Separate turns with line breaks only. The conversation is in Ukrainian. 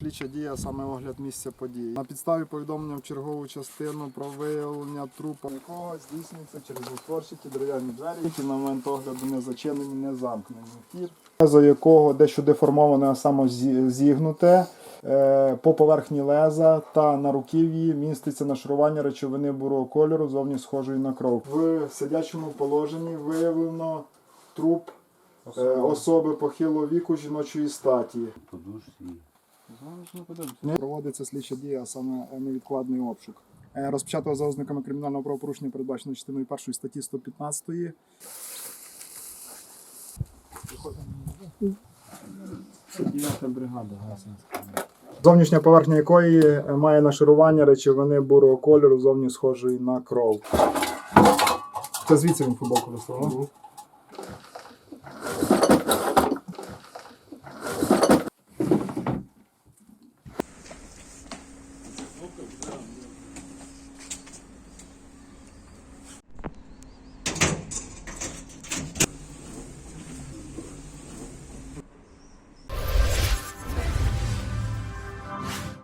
слідча дія, саме огляд місця події. На підставі повідомлення в чергову частину про виявлення трупа якого здійснюється через розтворчики дерев'яні двері, які на момент огляду не зачинені, не замкнені. Вхід, лезо якого дещо деформоване, а саме зігнуте. е, По поверхні леза та на руків'ї міститься нашарування речовини бурого кольору, зовні схожої на кров. В сидячому положенні виявлено труп е, особи похилого віку жіночої статі. Не проводиться слідча дія, а саме е, невідкладний обшук. Е, Розпочато за ознаками кримінального правопорушення, передбачено частиною першої статті 115.
бригада
Зовнішня поверхня якої е, має нашарування речовини бурого кольору, зовні схожої на кров. Це звідси він футболку дослав?